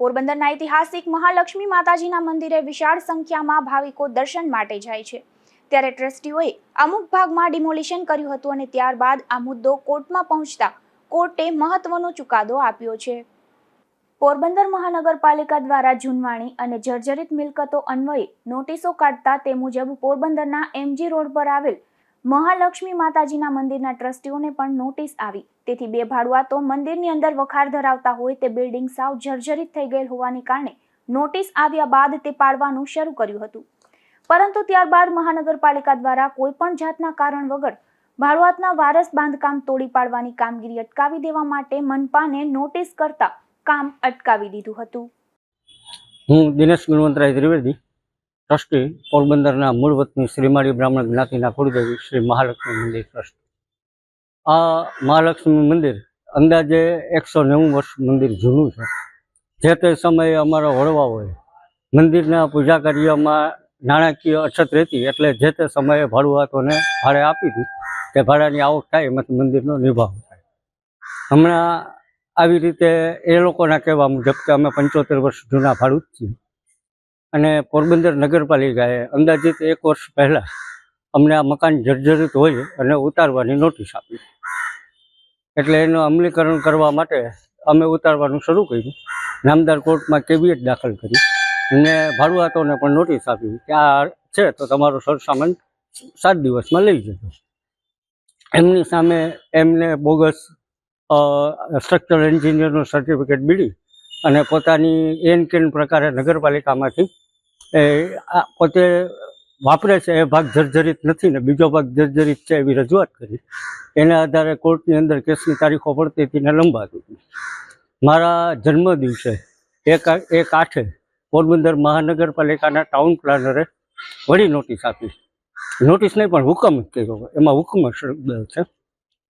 પોરબંદરના ઐતિહાસિક મહાલક્ષ્મી માતાજીના મંદિરે વિશાળ સંખ્યામાં ભાવિકો દર્શન માટે જાય છે. ત્યારે ટ્રસ્ટીઓએ અમુક ભાગમાં ડિમોલિશન કર્યું હતું અને ત્યારબાદ આ મુદ્દો કોર્ટમાં પહોંચતા કોર્ટે મહત્વનો ચુકાદો આપ્યો છે. પોરબંદર મહાનગરપાલિકા દ્વારા જૂનવાણી અને જર્જરિત મિલકતો અન્વયે નોટિસો કાઢતા તે મુજબ પોરબંદરના એમજી રોડ પર આવેલ મહાલક્ષ્મી માતાજીના મંદિરના ટ્રસ્ટીઓને પણ નોટિસ આવી. તેથી બે ભાડુઆતો મંદિરની અંદર વખાર ધરાવતા હોય તે બિલ્ડિંગ સાવ જર્જરિત થઈ ગયેલ હોવાને કારણે નોટિસ આવ્યા બાદ તે પાડવાનું શરૂ કર્યું હતું. પરંતુ ત્યારબાદ મહાનગરપાલિકા દ્વારા કોઈ પણ જાતના કારણ વગર ભાડુઆતના વારસ બાંધકામ તોડી પાડવાની કામગીરી અટકાવી દેવા માટે મનપાને નોટિસ કરતા કામ અટકાવી દીધું હતું. હું દિનેશ ગુણવંતરાય ત્રિવેદી. ટ્રસ્ટી પોરબંદરના મૂળ વતની શ્રીમાળી બ્રાહ્મણ જ્ઞાતિના કુળદેવી શ્રી મહાલક્ષ્મી મંદિર ટ્રસ્ટ. આ મહાલક્ષ્મી મંદિર અંદાજે એકસો નેવું વર્ષ મંદિર જૂનું છે. જે તે સમયે અમારા વડવાઓએ મંદિરના પૂજા કાર્યમાં નાણાકીય અછત રહેતી એટલે જે તે સમયે ભાડુઆતોને ભાડે આપી હતી તે ભાડાની આવક થાય એમાંથી મંદિરનો નિભાવ થાય. હમણાં આવી રીતે એ લોકોના કહેવા મુજબ કે અમે પંચોતેર વર્ષ જૂના ભાડું જ છીએ. અને પોરબંદર નગરપાલિકાએ અંદાજિત એક વર્ષ પહેલાં અમને આ મકાન જર્જરિત હોય અને ઉતારવાની નોટિસ આપી. એટલે એનું અમલીકરણ કરવા માટે અમે ઉતારવાનું શરૂ કર્યું. નામદાર કોર્ટમાં કેવિએટ દાખલ કરી. અને ભાડુઆતોને પણ નોટિસ આપી કે આ છે તો તમારો સરસામાન સાત દિવસમાં લઈ જજો. એમની સામે એમને બોગસ સ્ટ્રક્ચર એન્જિનિયરનું સર્ટિફિકેટ બીડી અને પોતાની એન કેન પ્રકારે નગરપાલિકામાંથી, એ પોતે વાપરે છે, એ ભાગ જર્જરિત નથી ને બીજો ભાગ જર્જરિત છે એવી રજૂઆત કરી. એના આધારે કોર્ટની અંદર કેસની તારીખો પડતી હતી ને લંબાતી હતી. મારા જન્મ દિવસે એક એક આઠે પોરબંદર મહાનગરપાલિકાના ટાઉન પ્લાનરે વળી નોટિસ આપી. નોટિસ નહીં, પણ હુકમ કહેજો એમાં હુકમ શબ્દ છે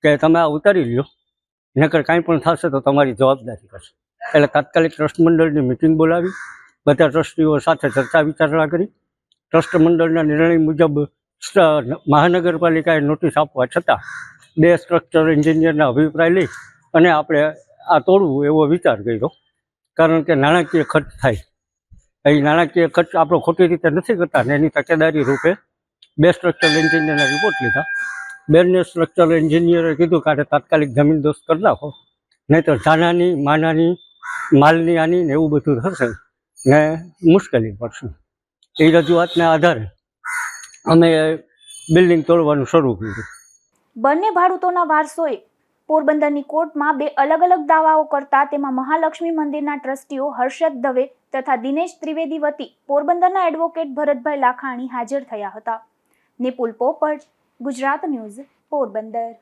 કે તમે આ ઉતારી લ્યો નકર કાંઈ પણ થશે તો તમારી જવાબદારી કરશે. એટલે તાત્કાલિક ટ્રસ્ટ મંડળની મિટિંગ બોલાવી. બધા ટ્રસ્ટીઓ સાથે ચર્ચા વિચારણા કરી. ટ્રસ્ટ મંડળના નિર્ણય મુજબ મહાનગરપાલિકાએ નોટિસ આપવા છતાં બે સ્ટ્રક્ચર એન્જિનિયરના અભિપ્રાય લઈ અને આપણે આ તોડવું એવો વિચાર કર્યો. કારણ કે નાણાકીય ખર્ચ થાય. એ નાણાકીય ખર્ચ આપણો ખોટી રીતે નથી કરતા ને એની તકેદારી રૂપે બે સ્ટ્રક્ચર એન્જિનિયરના રિપોર્ટ લીધા. બેને સ્ટ્રક્ચર એન્જિનિયરે કીધું કે તાત્કાલિક જમીન દોસ્ત કરી નાખો. નહીં તો જાનાની માનાની માલની ને એવું બધું થશે ને મુશ્કેલી પડશે. એ રજૂઆતને આધારે અમે બિલ્ડિંગ તોડવાનું શરૂ કર્યું. બંને ભાડૂતોના વારસોએ પોરબંદરની કોર્ટમાં બે અલગ અલગ દાવાઓ કરતા તેમાં મહાલક્ષ્મી મંદિરના ટ્રસ્ટીઓ હર્ષદ દવે તથા દિનેશ ત્રિવેદી વતી પોરબંદરના એડવોકેટ ભરતભાઈ લાખાણી હાજર થયા હતા. નિપુલ પોપટ, ગુજરાત ન્યૂઝ, પોરબંદર.